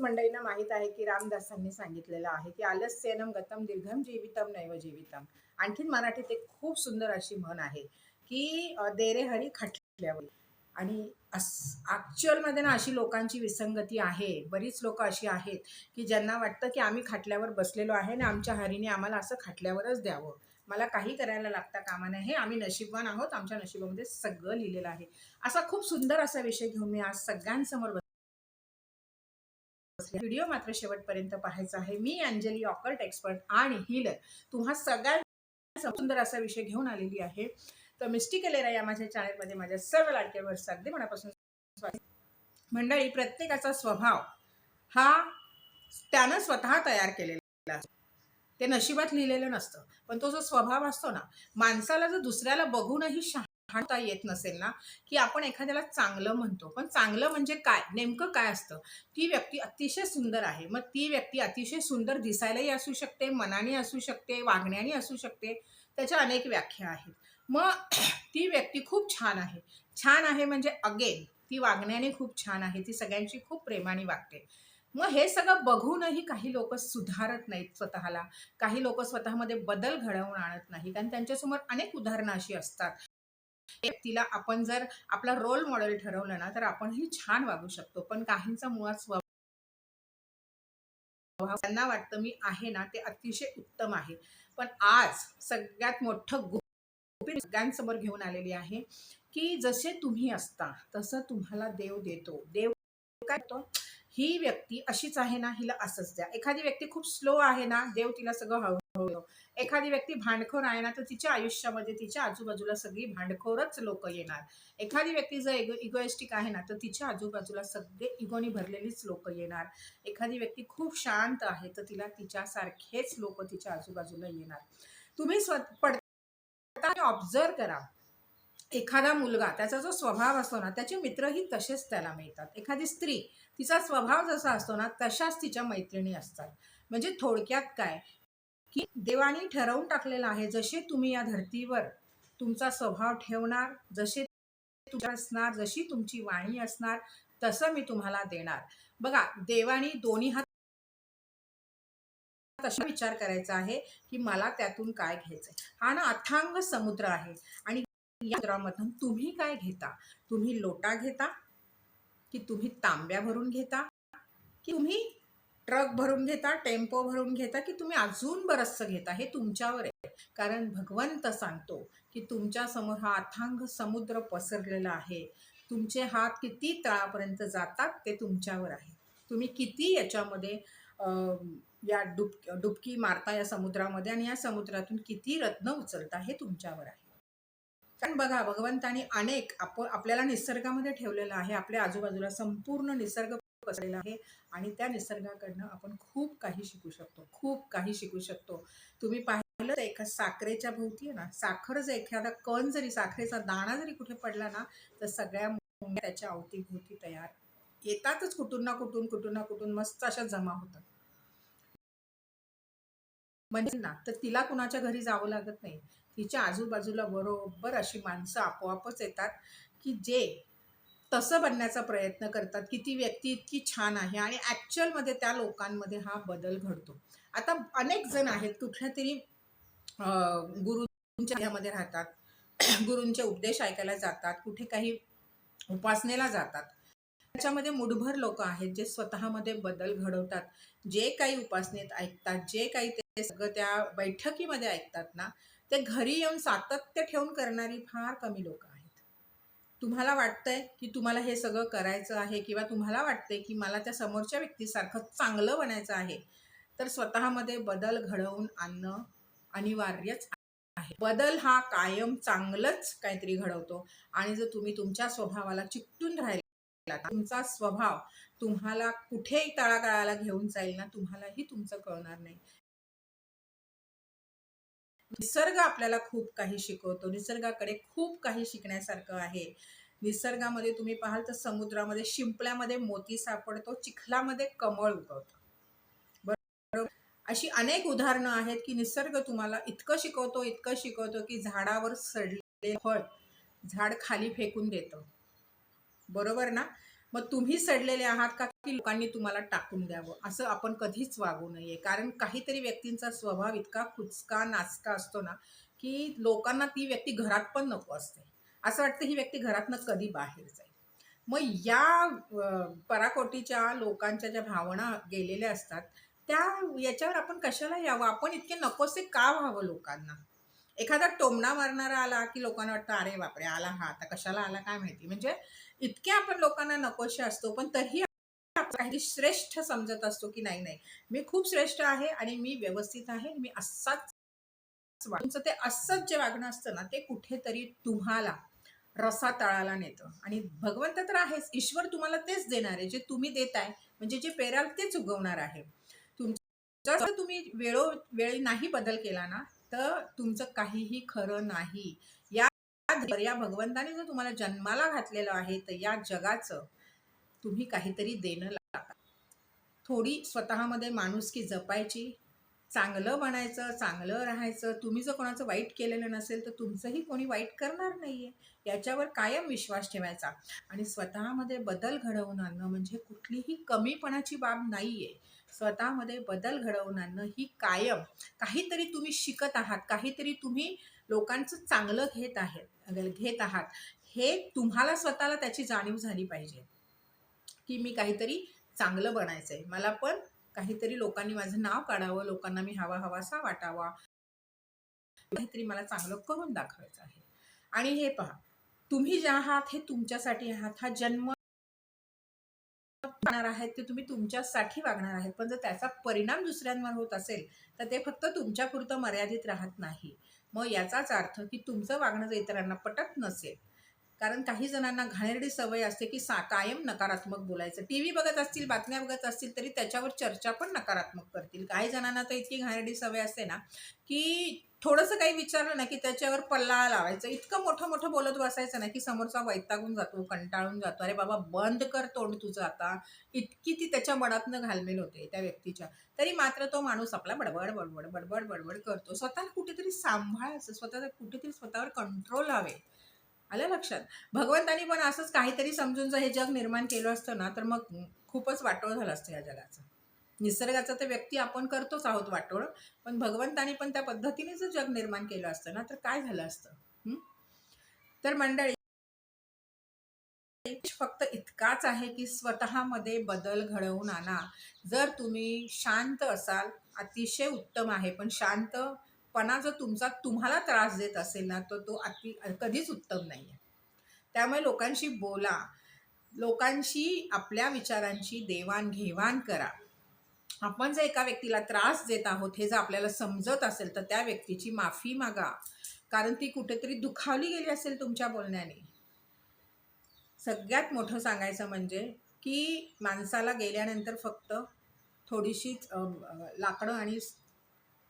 मंडळींना माहीत आहे की रामदासांनी सांगितलेलं आहे की आलस्यनम गतम दीर्घम जीवितम नैव जीवितम. आणखीन मराठीत एक खूप सुंदर अशी म्हण आहे की देरे हरी खटल्यावर. आणि ॲक्च्युअलमध्ये ना अशी लोकांची विसंगती आहे. बरीच लोक अशी आहेत की ज्यांना वाटतं की आम्ही खाटल्यावर बसलेलो आहे आणि आमच्या हरीने आम्हाला असं खाटल्यावरच द्यावं. मला काही करायला लागता कामा नये हे आम्ही नशीबवान आहोत. आमच्या नशिबामध्ये सगळं लिहिलेलं आहे. असा खूप सुंदर असा विषय घेऊन मी आज सगळ्यांसमोर बसले. व्हिडिओ मात्र शेवटपर्यंत पाहायचा आहे. मी अंजली ऑकर्ट एक्सपर्ट आणि हिलर तुम्हा सगळ्या सुंदर असा विषय घेऊन आलेली आहे. तर मिस्टी केलेला या माझ्या चॅनलमध्ये माझ्या सर्व लाडक्यावर अगदी मनापासून मंडळी प्रत्येकाचा स्वभाव हा त्यानं स्वतः तयार केलेला असतो. ते नशिबात लिहिलेलं नसतं. पण तो जो स्वभाव असतो ना माणसाला जर दुसऱ्याला बघूनही शहा शहाणता येत नसेल ना की आपण एखाद्याला चांगलं म्हणतो. पण चांगलं म्हणजे काय? नेमकं काय असतं? ती व्यक्ती अतिशय सुंदर आहे. मग ती व्यक्ती अतिशय सुंदर दिसायलाही असू शकते मनाने असू शकते वागण्याने असू शकते. त्याच्या अनेक व्याख्या आहेत. मग ती व्यक्ती खूप छान आहे. छान आहे म्हणजे अगेन ती वागण्याने खूप छान आहे. ती सगळ्यांची खूप प्रेमाने वागते. मग हे सगळं बघूनही काही लोक सुधारत नाहीत स्वतःला. काही लोक स्वतःमध्ये बदल घडवून आणत नाही कारण त्यांच्यासमोर अनेक उदाहरणं अशी असतात. व्यक्तीला आपण जर आपला रोल मॉडेल ठरवलं ना तर आपणही छान वागू शकतो. पण काहींचा मुळात स्वभाव त्यांना वाटतं मी आहे ना ते अतिशय उत्तम आहे. पण आज सगळ्यात मोठं गुपित सगळ्यांसमोर घेऊन आलेली आहे की जसे तुम्ही असता तसं तुम्हाला देव देतो. देव काय ही व्यक्ती अशीच आहे ना हिला असंच द्या. एखादी व्यक्ती खूप स्लो आहे ना देव तिला सगळं हळूहळू एखादी व्यक्ती भांडखोर आहे ना तर तिच्या आयुष्यामध्ये तिच्या आजूबाजूला सगळी भांडखोरच लोक येणार. एखादी व्यक्ती जर इगो इगोइस्टिक आहे ना तर तिच्या आजूबाजूला सगळे इगोनी भरलेलीच लोक येणार. एखादी व्यक्ती खूप शांत आहे तर तिला तिच्यासारखेच लोक तिच्या आजूबाजूला येणार. तुम्ही स्व पडता ऑब्झर्व करा. एखादा मुलगा त्याचा जो स्वभाव असतो ना त्याचे मित्रही तसेच त्याला मिळतात. एखादी स्त्री तिचा स्वभाव जसा असतो ना तशाच तिच्या मैत्रिणी असतात. म्हणजे थोडक्यात काय? की देवाने ठरवून टाकलेलं आहे जसे तुम्ही या धर्तीवर तुमचा स्वभाव ठेवणार जसे तुमच्या असणार जशी तुमची वाणी असणार तसं मी तुम्हाला देणार. बघा देवानी दोन्ही हात तसा विचार करायचा आहे की मला त्यातून काय घ्यायचं हा ना अथांग समुद्र आहे. आणि या तुम्ही काय घेता? तुम्ही लोटा घेता? की तुम्ही तांब्या भरून घेता? की तुम्ही ट्रक भरून घेता टेम्पो भरून घेता की तुम्ही अजून बरचसं घेता? हे तुमच्यावर आहे. कारण भगवंत सांगतो की तुमच्यासमोर हा अथांग समुद्र पसरलेला आहे. तुमचे हात किती तळापर्यंत जातात ते तुमच्यावर आहे. तुम्ही किती याच्यामध्ये या डुब डुबकी मारता या समुद्रामध्ये आणि या समुद्रातून किती रत्न उचलता हे तुमच्यावर आहे. कारण बघा भगवंतानी अनेक आप आपल्याला निसर्गामध्ये ठेवलेलं आहे. आपल्या आजूबाजूला संपूर्ण निसर्ग पसरलेला आहे आणि त्या निसर्गाकडनं आपण खूप काही शिकू शकतो. खूप काही शिकू शकतो. तुम्ही पाहिलं तर एका साखरेच्या भोवती आहे ना साखर जर एखादा कण जरी साखरेचा दाणा जरी कुठे पडला ना तर सगळ्या मुंग्या त्याच्या अवतीभोवती तयार. येतातच कुठून ना कुठून कुठून ना कुठून मस्त अशा जमा होतात. म्हणजे ना तर तिला कुणाच्या घरी जावं लागत नाही. तिच्या आजूबाजूला बरोबर अशी माणसं आपोआपच येतात की जे तसं बनण्याचा प्रयत्न करतात की ती व्यक्ती इतकी छान आहे आणि ॲक्च्युअलमध्ये त्या लोकांमध्ये हा बदल घडतो. आता अनेक जण आहेत कुठल्या तरी अं, ह्यामध्ये राहतात गुरूंचे उपदेश ऐकायला जातात कुठे काही उपासनेला जातात. त्याच्यामध्ये मुठभर लोक आहेत जे स्वतःमध्ये बदल घडवतात. जे काही उपासनेत ऐकतात जे काही ते सगळं त्या बैठकीमध्ये ऐकतात ना ते घरी येऊन सातत्य ठेवून करणारी फार कमी लोक आहेत. तुम्हाला वाटतंय की तुम्हाला हे सगळं करायचं आहे किंवा तुम्हाला वाटतंय की मला त्या समोरच्या व्यक्तीसारखं चांगलं बनायचं आहे तर स्वतःमध्ये बदल घडवून आणणं अनिवार्यच आहे. बदल हा कायम चांगलंच काहीतरी घडवतो आणि जर तुम्ही तुमच्या स्वभावाला चिकटून राहिला तुमचा स्वभाव तुम्हाला कुठेही तळागाळाला घेऊन जाईल ना तुम्हालाही तुमचं कळणार नाही. निसर्ग आपल्याला खूप काही शिकवतो. निसर्गाकडे खूप काही शिकण्यासारखं आहे. निसर्गामध्ये तुम्ही पाहाल तर समुद्रामध्ये शिंपल्यामध्ये मोती सापडतो चिखलामध्ये कमळ उगवतो. बरोबर? अशी अनेक उदाहरणं आहेत की निसर्ग तुम्हाला इतकं शिकवतो इतकं शिकवतो की झाडावर सडले फळ झाड खाली फेकून देतं. बरोबर ना? मग तुम्ही सडलेले आहात का की लोकांनी तुम्हाला टाकून द्यावं? असं आपण कधीच वागू नये. कारण काहीतरी व्यक्तींचा स्वभाव इतका कुचका नाचका असतो ना की लोकांना ती व्यक्ती घरात पण नको असते. असं वाटतं ही व्यक्ती घरातनं कधी बाहेर जाईल. मग या पराकोटीच्या लोकांच्या ज्या भावना गेलेल्या असतात त्या याच्यावर आपण कशाला यावं? आपण इतके नकोसे का व्हावं लोकांना? एखादा टोमणा मारणारा आला की लोकांना वाटतं अरे बापरे आला हा आता कशाला आला? काय माहिती? म्हणजे इतके आपण लोकांना नकोशे असतो पण तरीही काही श्रेष्ठ समजत असतो की नाही नाही. मी खूप श्रेष्ठ आहे आणि मी व्यवस्थित आहे मी असाच तुमचं ते असंच जे वागणं असतं ना ते कुठेतरी तुम्हाला रसा तळाला नेतं. आणि भगवंत तर आहेच. ईश्वर तुम्हाला तेच देणार आहे जे तुम्ही देताय म्हणजे जे पेराल तेच उगवणार आहे. तुमचं जर तुम्ही वेळोवेळी नाही बदल केला ना तर तुमचं काहीही खरं नाही. या या भगवंताने जर तुम्हाला जन्माला घातलेलं आहे तर या जगाचं तुम्ही काहीतरी देणं लागता थोडी स्वतःमध्ये माणुसकी जपायची चांगलं बनायचं चांगलं राहायचं तुम्ही जर कोणाचं वाईट केलेलं नसेल तर तुमचंही कोणी वाईट करणार नाहीये. याच्यावर कायम विश्वास ठेवायचा. आणि स्वतःमध्ये बदल घडवून आणणं म्हणजे कुठलीही कमीपणाची बाब नाहीये. स्वतःमध्ये बदल घडवून आणणं ही कायम. काहीतरी तुम्ही शिकत आहात काहीतरी तुम्ही लोकांचं चांगलं घेत आहेत घेत आहात हे तुम्हाला स्वतःला त्याची जाणीव झाली पाहिजे. की मी काहीतरी चांगलं बनायचं आहे मला पण काहीतरी लोकांनी माझं नाव काढावं लोकांना मी हवा हवासा वाटावा. काहीतरी मला चांगलं करून दाखवायचं आहे. आणि हे पहा तुम्ही जे आहात हे तुमच्यासाठी आहात. हा जन्म वागणार आहेत ते तुम्ही तुमच्यासाठी वागणार आहेत. पण जर त्याचा परिणाम दुसऱ्यांवर होत असेल तर ते फक्त तुमच्यापुरतं मर्यादित राहत नाही. मग याचाच अर्थ की तुमचं वागणं जर इतरांना पटत नसेल. कारण काही जणांना घाणेरडी सवय असते की सा कायम नकारात्मक बोलायचं. टी व्ही बघत असतील बातम्या बघत असतील तरी त्याच्यावर चर्चा पण नकारात्मक करतील. काही जणांना तर इतकी घाणेरडी सवय असते ना की थोडंसं काही विचारलं ना की त्याच्यावर पल्ला लावायचं. इतकं मोठं मोठं बोलत बसायचं ना की समोरचा वैतागून जातो कंटाळून जातो. अरे बाबा बंद कर तोंड तुझं आता. इतकी ती त्याच्या मनातनं घालमेल होते त्या व्यक्तीच्या. तरी मात्र तो माणूस आपला बडबड बडबड बडबड बडबड करतो. स्वतःला कुठेतरी सांभाळायचं स्वतः कुठेतरी स्वतःवर कंट्रोल हवे. आलं लक्षात? भगवंतानी पण असंच काहीतरी समजून जर हे जग निर्माण केलं असतं ना तर मग खूपच वाटोळ झालं असतं या जगाचं. निसर्गाचं तर व्यक्ती आपण करतोच आहोत वाटोळ पण भगवंतानी पण त्या पद्धतीने जर जग निर्माण केलं असतं ना तर काय झालं असतं? तर मंडळी फक्त इतकाच आहे की स्वतःमध्ये बदल घडवून आणा. जर तुम्ही शांत असाल अतिशय उत्तम आहे पण शांत पणा जर तुमचा तुम्हाला त्रास देत असेल ना तर तो अति कधीच उत्तम नाही आहे त्यामुळे लोकांशी बोला. लोकांशी आपल्या विचारांची देवाणघेवाण करा. आपण जर एका व्यक्तीला त्रास देत आहोत हे जर आपल्याला समजत असेल तर त्या व्यक्तीची माफी मागा. कारण ती कुठेतरी दुखावली गेली असेल तुमच्या बोलण्याने. सगळ्यात मोठं सांगायचं म्हणजे की माणसाला गेल्यानंतर फक्त थोडीशीच लाकडं आणि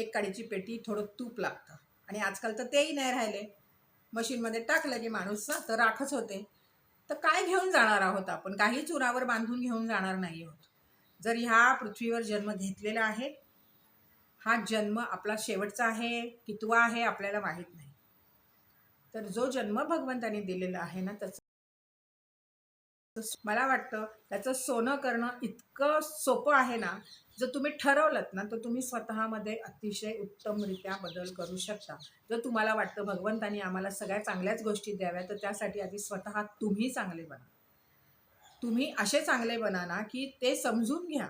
एक काडीची पेटी थोडं तूप लागतं. आणि आजकाल तर तेही नाही राहिले. मशीनमध्ये टाकलं की माणूस ना तर राखच होते. तर काय घेऊन जाणार आहोत आपण? काही चुरावर बांधून घेऊन जाणार नाही आहोत. जर ह्या पृथ्वीवर जन्म घेतलेला आहे हा जन्म आपला शेवटचा आहे कितवा आहे आपल्याला माहीत नाही. तर जो जन्म भगवंताने दिलेला आहे ना त्याचं मला वाटतं त्याचं सोनं करणं इतकं सोपं आहे ना जर तुम्ही ठरवलं ना तर तुम्ही स्वतःमध्ये अतिशय उत्तमरित्या बदल करू शकता. जर तुम्हाला वाटतं भगवंतानी आम्हाला सगळ्या चांगल्याच गोष्टी द्याव्या तर त्यासाठी आधी स्वतः तुम्ही चांगले बना. तुम्ही असे चांगले बना ना की ते समजून घ्या.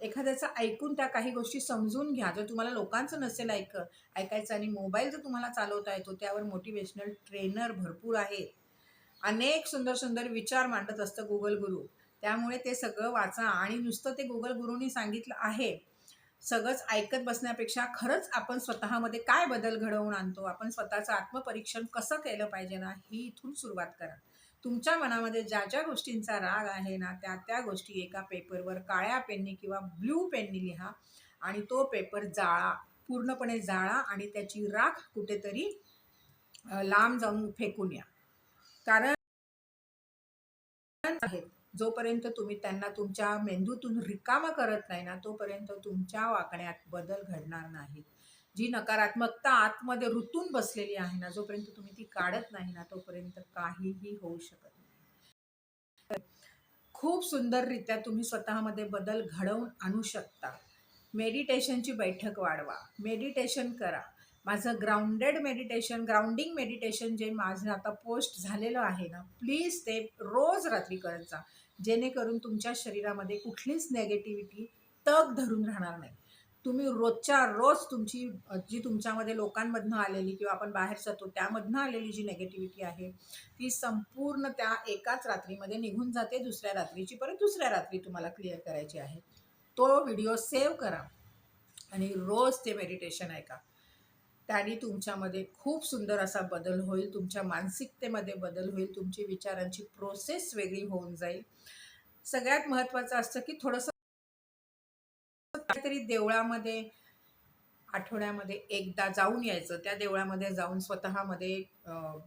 एखाद्याचं ऐकून त्या काही गोष्टी समजून घ्या. जर तुम्हाला लोकांचं नसेल ऐक ऐकायचं आणि मोबाईल जर तुम्हाला चालवता येतो त्यावर मोटिवेशनल ट्रेनर भरपूर आहेत. अनेक सुंदर सुंदर विचार मांडत असतं गुगल गुरु. त्यामुळे ते सगळं वाचा आणि नुसतं ते गुगल गुरुनी सांगितलं आहे. सगळंच ऐकत बसण्यापेक्षा खरंच आपण स्वतःमध्ये काय बदल घडवून आणतो? आपण स्वतःचं आत्मपरीक्षण कसं केलं पाहिजे ना? ही इथून सुरुवात करा. तुमच्या मनामध्ये ज्या ज्या गोष्टींचा राग आहे ना त्या त्या गोष्टी एका पेपरवर काळ्या पेननी किंवा ब्ल्यू पेननी लिहा आणि तो पेपर जाळा. पूर्णपणे जाळा आणि त्याची राख कुठेतरी लांब जाऊन फेकून या. कारण आहेत. जोपर्यंत तुम्ही त्यांना तुमच्या मेंदूतून रिकामा करत नाही ना तोपर्यंत तुमच्या वागण्यात बदल घडणार नाही. जी नकारात्मकता आतमध्ये रुतून बसलेली आहे ना जोपर्यंत तुम्ही ती काढत नाही ना तोपर्यंत काहीही होऊ शकत नाही. खूप सुंदररित्या तुम्ही स्वतःमध्ये बदल घडवून आणू शकता. मेडिटेशनची बैठक वाढवा. मेडिटेशन करा. माझं ग्राउंडेड मेडिटेशन ग्राउंडिंग मेडिटेशन जे माझं आता पोस्ट झालेलं आहे ना प्लीज ते रोज रात्री करत जा. जेणेकरून तुमच्या शरीरामध्ये कुठलीच नेगेटिव्हिटी तग धरून राहणार नाही. तुम्ही रोजच्या रोज तुमची जी तुमच्यामध्ये लोकांमधनं आलेली किंवा आपण बाहेर जातो त्यामधनं आलेली जी नेगेटिव्हिटी आहे ती संपूर्ण त्या एकाच रात्रीमध्ये निघून जाते दुसऱ्या रात्रीची परत दुसऱ्या रात्री तुम्हाला क्लिअर करायची आहे. तो व्हिडिओ सेव्ह करा आणि रोज ते मेडिटेशन ऐका. त्याने तुमच्यामध्ये खूप सुंदर असा बदल होईल तुमच्या मानसिकतेमध्ये बदल होईल तुमची विचारांची प्रोसेस वेगळी होऊन जाईल. सगळ्यात महत्त्वाचं असतं की थोडंसं काहीतरी देवळामध्ये आठवड्यामध्ये एकदा जाऊन यायचं. त्या देवळामध्ये जाऊन स्वतःमध्ये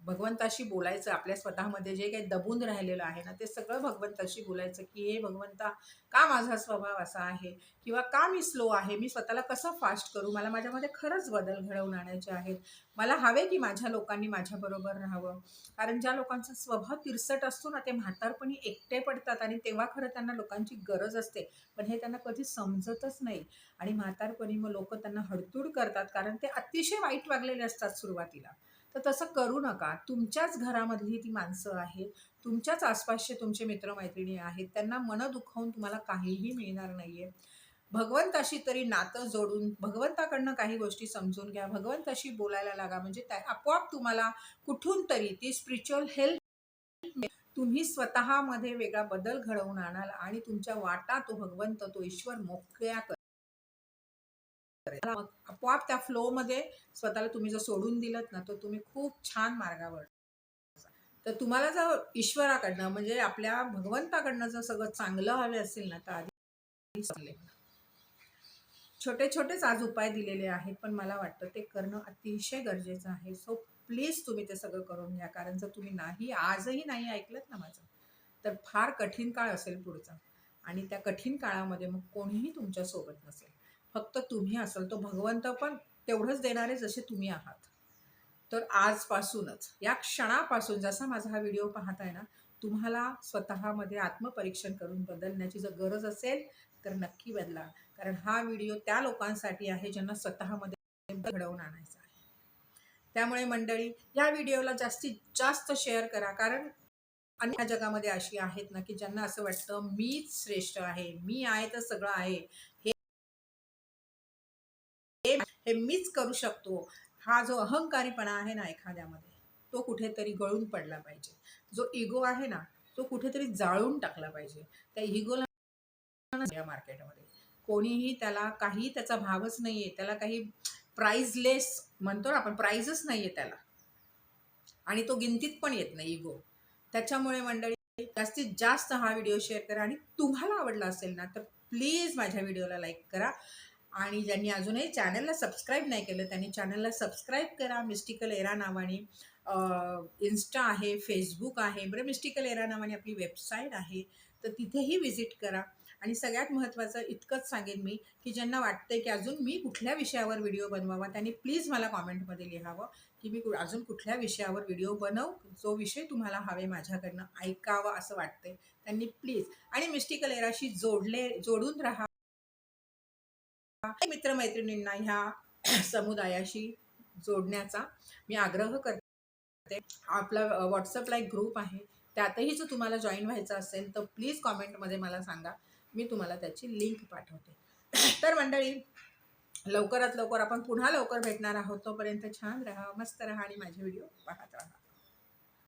भगवंताशी बोलायचं आपल्या स्वतःमध्ये जे काही दबून राहिलेलं आहे ना ते सगळं भगवंताशी बोलायचं की हे भगवंता का माझा स्वभाव असा आहे? किंवा का मी स्लो आहे? मी स्वतःला कसं फास्ट करू? मला माझ्यामध्ये खरंच बदल घडवून आणायचे आहेत. मला हवे की माझ्या लोकांनी माझ्याबरोबर राहावं. कारण ज्या लोकांचा स्वभाव तिरसट असतो ना ते म्हातारपणी एकटे पडतात आणि तेव्हा खरं त्यांना लोकांची गरज असते. पण हे त्यांना कधी समजतच नाही. आणि म्हातारपणी मग लोक त्यांना हडतूड करतात कारण ते अतिशय वाईट वागलेले असतात सुरुवातीला. तर तसं करू नका. तुमच्याच घरामधली ती माणसं आहेत तुमच्याच आसपासचे तुमचे मित्रमैत्रिणी आहेत त्यांना मन दुखावून तुम्हाला काहीही मिळणार नाहीये. भगवंताशी तरी नातं जोडून भगवंताकडनं काही गोष्टी समजून घ्या. भगवंताशी बोलायला लागा म्हणजे त्या आपोआप तुम्हाला कुठून तरी ती स्पिरिच्युअल हेल्थ तुम्ही स्वतःमध्ये वेगळा बदल घडवून आणाल आणि तुमच्या वाटा तो भगवंत तो ईश्वर मोकळ्या कर आपोआप त्या फ्लोमध्ये स्वतःला तुम्ही जर सोडून दिलत ना तर तुम्ही खूप छान मार्गावर तर तुम्हाला जर ईश्वराकडनं म्हणजे आपल्या भगवंताकडनं जर सगळं चांगलं हवे असेल ना तर आधी छोटे छोटेच आज उपाय दिलेले आहेत पण मला वाटतं ते करणं अतिशय गरजेचं आहे. सो प्लीज तुम्ही ते सगळं करून घ्या कारण जर तुम्ही नाही आजही नाही ऐकलं ना माझं तर फार कठीण काळ असेल पुढचा. आणि त्या कठीण काळामध्ये मग कोणीही तुमच्यासोबत नसेल. फक्त तुम्ही असाल तो भगवंत पण तेवढंच देणारे जसे तुम्ही आहात. तर आजपासूनच या क्षणापासून जसा माझा हा व्हिडिओ पाहताय ना तुम्हाला स्वतःमध्ये आत्मपरीक्षण करून बदलण्याची जर गरज असेल तर नक्की बदला. कारण हा व्हिडिओ त्या लोकांसाठी आहे ज्यांना स्वतःमध्ये घडवून आणायचा आहे. त्यामुळे मंडळी या व्हिडिओला जास्तीत जास्त शेअर करा. कारण अन्य जगामध्ये अशी आहेत ना की ज्यांना असं वाटतं मीच श्रेष्ठ आहे मी आहे तर सगळं आहे. हे मीच करू शकतो. हा जो अहंकारीपणा आहे ना एखाद्यामध्ये तो कुठेतरी गळून पडला पाहिजे. जो इगो आहे ना तो कुठेतरी जाळून टाकला पाहिजे. त्या इगोला या मार्केटमध्ये कोणीही त्याला काही त्याचा भावच नाहीये त्याला काही प्राईजलेस म्हणतो ना आपण प्राइजच नाहीये त्याला. आणि तो गिनतीत पण येत नाही इगो त्याच्यामुळे मंडळी जास्तीत जास्त हा व्हिडिओ शेअर करा. आणि तुम्हाला आवडला असेल ना तर प्लीज माझ्या व्हिडिओला लाईक करा. आणि ज्यांनी अजूनही चॅनलला सबस्क्राईब नाही केलं त्यांनी चॅनलला सबस्क्राईब करा. मिस्टिकल एरा नावाने इन्स्टा आहे फेसबुक आहे बरं मिस्टिकल एरा नावाने आपली वेबसाईट आहे तर तिथेही व्हिजिट करा. आणि सगळ्यात महत्त्वाचं इतकंच सांगेन मी की ज्यांना वाटतंय की अजून मी कुठल्या विषयावर व्हिडिओ बनवावा त्यांनी प्लीज मला कॉमेंटमध्ये लिहावं की मी कु- अजून कुठल्या विषयावर व्हिडिओ बनवू जो विषय तुम्हाला हवे माझ्याकडनं ऐकावा असं वाटतंय. त्यांनी प्लीज आणि मिस्टिकल एराशी जोडले जोडून राहा. मित्रमैत्रिणींना ह्या समुदायाशी जोडण्याचा मी आग्रह करते. आपला व्हॉट्सअपला एक ग्रुप आहे. त्यातही जर तुम्हाला जॉईन व्हायचं असेल तर प्लीज कॉमेंटमध्ये मला सांगा. मी तुम्हाला त्याची लिंक पाठवते. तर मंडळी लवकरात लवकर आपण पुन्हा लवकर भेटणार आहोत. तोपर्यंत छान राहा मस्त राहा आणि माझे व्हिडिओ पाहत राहा.